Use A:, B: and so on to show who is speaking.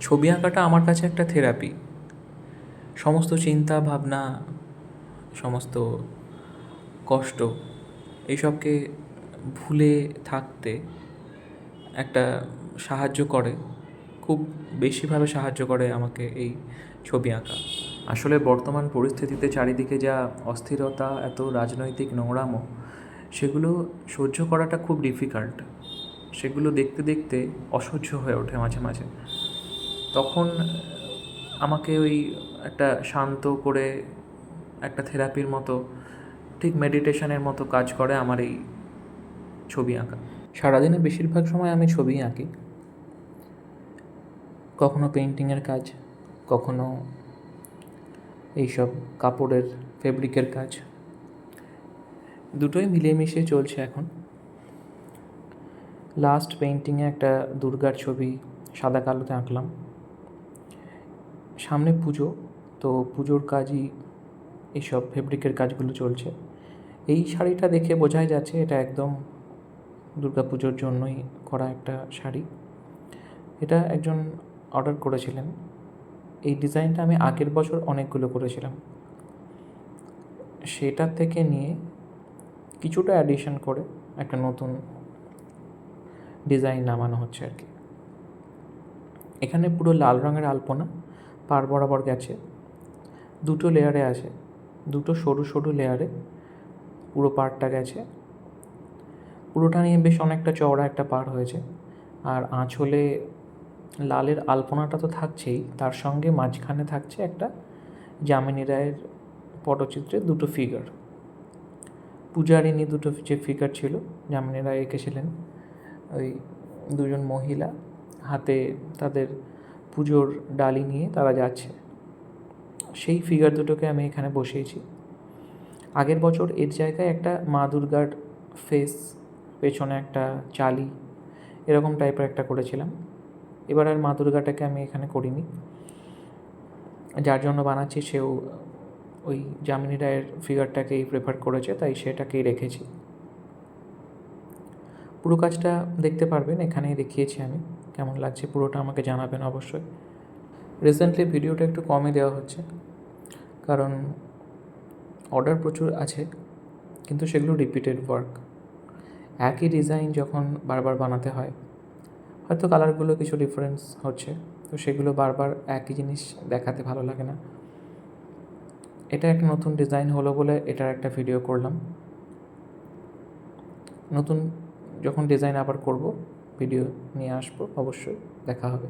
A: ছবি আঁকাটা আমার কাছে একটা থেরাপি। সমস্ত চিন্তা, ভাবনা, সমস্ত কষ্ট এইসবকে ভুলে থাকতে একটা সাহায্য করে, খুব বেশিভাবে সাহায্য করে আমাকে এই ছবি আঁকা। আসলে বর্তমান পরিস্থিতিতে চারিদিকে যা অস্থিরতা, এত রাজনৈতিক নোংরামো, সেগুলো সহ্য করাটা খুব ডিফিকাল্ট সেগুলো দেখতে দেখতে অসহ্য হয়ে ওঠে মাঝে মাঝে। তখন আমাকে ওই একটা শান্ত করে একটা থেরাপির মতো, ঠিক মেডিটেশনের মতো কাজ করে আমার এই ছবি আঁকা। সারাদিনে বেশিরভাগ সময় আমি ছবি আঁকি। কখনো পেন্টিংয়ের কাজ, কখনো এইসব কাপড়ের ফেব্রিকের কাজ। দুটোই মিলিয়ে মিশিয়ে চলছে এখন। লাস্ট পেন্টিংয়ে একটা দুর্গার ছবি সাদা কালোতে আঁকলাম। সামনে পুজো, তো পুজোর কাজই এইসব ফেব্রিকের কাজগুলো চলছে। এই শাড়িটা দেখে বোঝাই যাচ্ছে এটা একদম পুজোর জন্যই করা একটা শাড়ি। এটা একজন অর্ডার করেছিলেন। এই ডিজাইনটা আমি আগের বছর অনেকগুলো করেছিলাম। সেটার থেকে নিয়ে কিছুটা অ্যাডিশন করে একটা নতুন ডিজাইন নামানো হচ্ছে আর কি। এখানে পুরো লাল রঙের আলপনা। পার বরাবর গেছে। দুটো লেয়ারে আছে। দুটো সরু সরু লেয়ারে পুরো পারটা গেছে। পুরোটা নিয়ে বেশ অনেকটা চওড়া একটা পার হয়েছে। আর আঁচলে লালের আলপনাটা তো থাকছেই, তার সঙ্গে মাঝখানে থাকছে একটা যামিনী রায়ের পটচিত্রে দুটো ফিগার পূজারিনী দুটো যে ফিগার ছিল, যামিনী রায় এঁকেছিলেন। ওই দুজন মহিলা, হাতে তাদের পুজোর ডালি নিয়ে তারা যাচ্ছে। সেই ফিগার দুটোকে আমি এখানে বসিয়েছি। আগের বছর এর জায়গায় একটা মা দুর্গার ফেস পেছনে একটা চালি, এরকম টাইপের একটা করেছিলাম। এবার আর মা দুর্গাটাকে আমি এখানে করিনি। যার জন্য বানাচ্ছি সেও ওই যামিনী রায়ের ফিগারটাকেই প্রেফার করেছে, তাই সেটাকেই রেখেছি। পুরো কাজটা দেখতে পারবেন, এখানেই দেখিয়েছি আমি। কেমন লাগছে পুরোটা আমাকে জানাবেন অবশ্যই। রিসেন্টলি ভিডিওটা একটু কমই দেওয়া হচ্ছে, কারণ অর্ডার প্রচুর আছে, কিন্তু সেগুলো রিপিটেড ওয়ার্ক একই ডিজাইন যখন বারবার বানাতে হয়, হয়তো কালারগুলো কিছু ডিফারেন্স হচ্ছে, তো সেগুলো বারবার একই জিনিস দেখাতে ভালো লাগে না। এটা একটা নতুন ডিজাইন হলো বলে এটার একটা ভিডিও করলাম। নতুন যখন ডিজাইন আবার করব ভিডিও নিয়ে আসব অবশ্যই দেখা হবে।